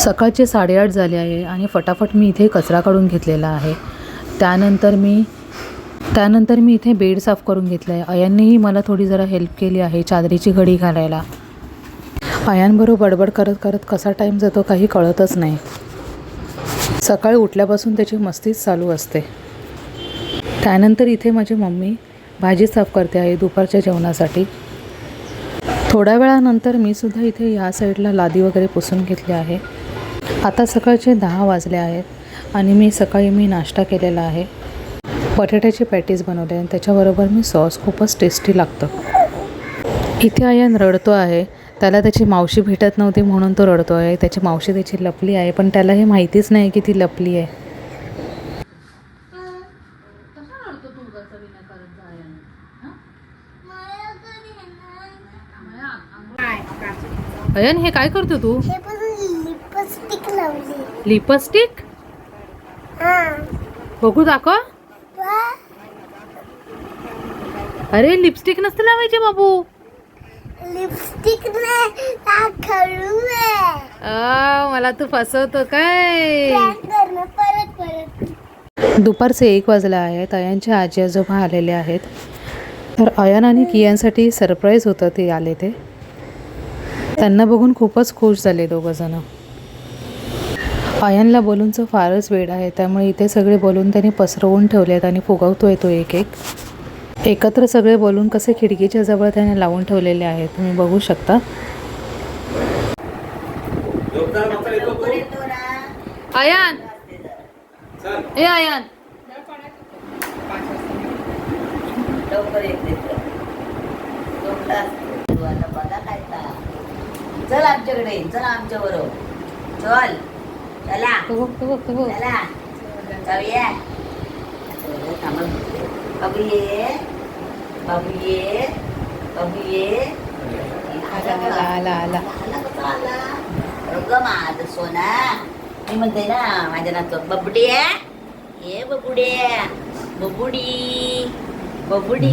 सकाळचे साडेआठ झाले आहे आणि फटाफट मी इथे कचरा काढून घेतलेला आहे. त्यानंतर मी त्यानंतर मी इथे बेड साफ करून घेतलं आहे. अयांनीही मला थोडी जरा हेल्प केली आहे चादरीची घडी घालायला. अयांबरोबर बडबड करत करत कसा टाईम जातो काही कळतच नाही. सकाळी उठल्यापासून त्याची मस्तीच चालू असते. त्यानंतर इथे माझी मम्मी भाजी साफ करते आहे दुपारच्या जेवणासाठी. थोड्या वेळानंतर मी सुद्धा इथे या साईडला लादी वगैरे पुसून घेतली आहे. आता सकाळचे दहा वाजले आहेत आणि मी सकाळी मी नाश्ता केलेला आहे. बटाट्याचे पॅटीस बनवले आणि त्याच्याबरोबर मी सॉस खूपच टेस्टी लागतं. इथे आयन रडतो आहे. त्याला त्याची मावशी भेटत नव्हती म्हणून तो रडतो आहे. त्याची मावशी त्याची लपली आहे पण त्याला हे माहितीच नाही की ती लपली आहे. अयन हे काय करतो तू हे पण लिपस्टिक लावली लिपस्टिक? बघू दाखव. अरे लिपस्टिक नसते लावायचे बाबू. लिपस्टिक मला तू फसवतो काय? दुपारचे एक वाजले आहेत अयांचे आजी आजोबा आलेले आहेत. तर अयन आणि कियांसाठी सरप्राईज होतं ते आले ते. त्यांना बघून खूपच खुश झाले दोघंजणं अयानला बलूनचं फारच वेळ आहे त्यामुळे इथे सगळे बलून त्यांनी पसरवून ठेवले आहेत आणि फुगवतोय तो एक एक. एकत्र सगळे बलून कसे खिडकीच्या जवळ त्याने लावून ठेवलेले आहेत तुम्ही बघू शकता. अयान ए अयान चल आमच्याकडे चल आमच्या बरोबर चल. चला तो बघ तो बघ तो बघ चला जाऊया थांबा. बाबू ये बाबू ये बाबू ये आला आला आला आला आला कसा आला अगं माझं सोना मी म्हणते ना माझ्या नाचं बबडी ये बबुडे बबुडी बबुडी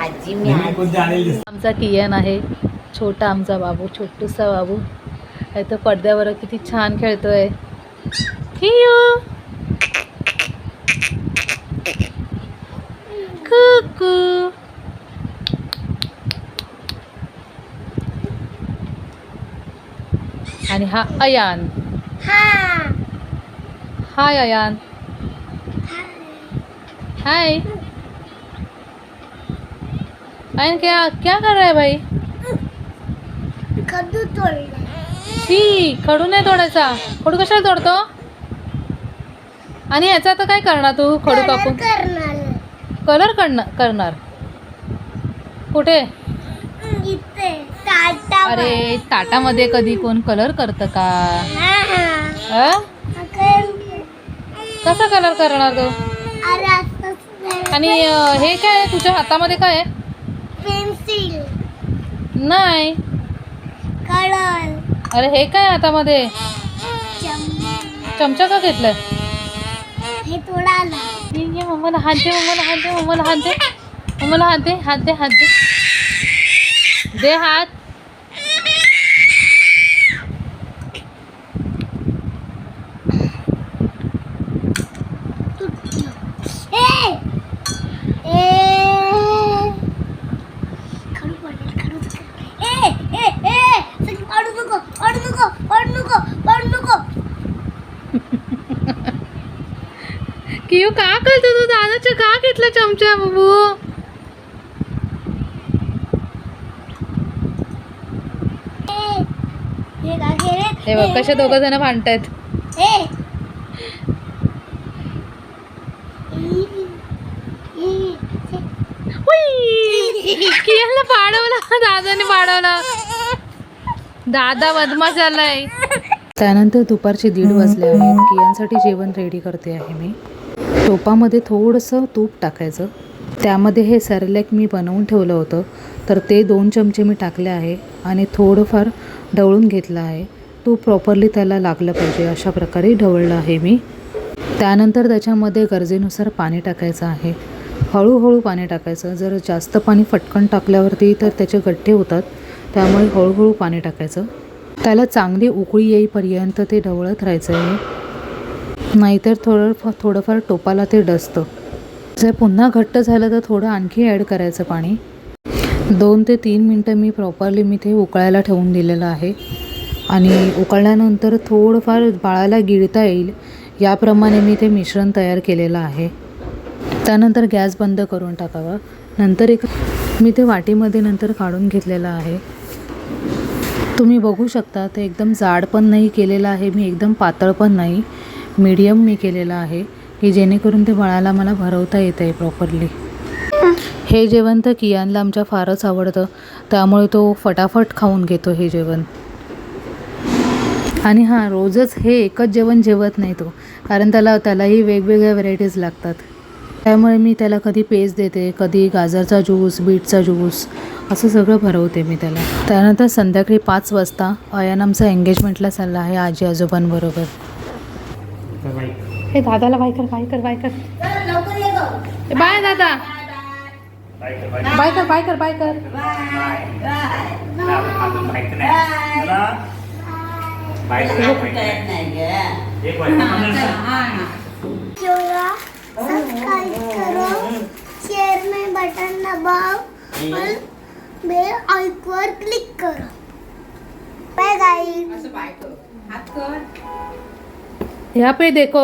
आजी मी आजी. आमचा कियान आहे. छोटा आमचा बाबू छोटूसा बाबू. तो पडद्यावर किती छान खेळतोय. कुकू. आणि हा अयान. हाय अयान. हाय. अयान क्या क्या कर रहा है भाई? खडू तोडला शी खडू नाही तोडायचा. खडू कशाला तोडतो? आणि याचा आता काय करणार तू खडू कापून? कलर करणार करणार. कुठे? अरे ताटामध्ये कधी कोण कलर करतं का? कसा कलर करणार तो? आणि हे काय तुझ्या हातामध्ये काय पेन्सिल. नाही. कलर अरे हे काय हातामध्ये चमचा का घेतलाय? हे थोडा आला. दे मम्माला हात दे मम्माला हात दे मम्माला हात दे हात दे हात दे दे हात ए ए खडू पडेल खडू ए ए ए सगळी पाडू नको पाडू नको पाडू नको पाडू नको कियो का करतो तू दादाचं का घेतलं चमचा बाबू? हे हे बघ कसे दोघं जण भांडतायत. कियाला पाडवलं दादाने पाडवलं. दादा बदमाश आलाय त्यानंतर दुपारचे दीड वाजले आहेत. कियांसाठी जेवण रेडी करते आहे मी. टोपामध्ये थोडंसं तूप टाकायचं. त्यामध्ये हे सॅरेलॅक मी बनवून ठेवलं होतं. तर ते दोन चमचे मी टाकले आहे आणि थोडंफार ढवळून घेतलं आहे. तूप प्रॉपरली त्याला लागलं पाहिजे अशा प्रकारे ढवळलं आहे मी. त्यानंतर त्याच्यामध्ये गरजेनुसार पाणी टाकायचं आहे. हळूहळू पाणी टाकायचं. जर जास्त पाणी फटकन टाकल्यावरती तर त्याचे गठ्ठे होतात. त्यामुळे हळूहळू पाणी टाकायचं. त्याला चांगली उकळी येईपर्यंत ते ढवळत राहायचं आहे. नाहीतर थोडं थोडंफार टोपाला ते डसतं. जर पुन्हा घट्ट झालं तर थोडं आणखी ॲड करायचं पाणी. दोन ते तीन मिनटं मी प्रॉपरली मी ते उकळायला ठेवून दिलेलं आहे. आणि उकळल्यानंतर थोडंफार बाळाला गिळता येईल याप्रमाणे मी ते मिश्रण तयार केलेलं आहे. त्यानंतर गॅस बंद करून टाकावा. नंतर एक मी ते वाटीमध्ये नंतर काढून घेतलेलं आहे. तुम्ही बघू शकता ते एकदम जाड पण नाही केलेलं आहे. मी एकदम पातळ पण नाही. मीडियम मी केलेलं आहे की जेणेकरून ते बाळाला मला भरवता येत आहे प्रॉपरली हे जेवण तर कियानला आमच्या फारच आवडतं त्यामुळे तो फटाफट खाऊन घेतो हे जेवण. आणि हां रोजच हे एकच जेवण जेवत नाही तो कारण त्याला त्यालाही वेगवेगळ्या व्हरायटीज लागतात. त्यामुळे मी त्याला कधी पेज देते कधी गाजरचा ज्यूस बीटचा ज्यूस असं सगळं भरवते मी त्याला. त्यानंतर संध्याकाळी पाच वाजता अयान आमचा एंगेजमेंटला चालला आहे आजी आजोबांबरोबर हे दादाला बाय कर बाय कर बाय कर। बाय दादा। बाय कर बाय कर बाय कर। शेयर में बटन दबाओ और बेल क्लिक बाय गाइस कर. यहाँ पे देखो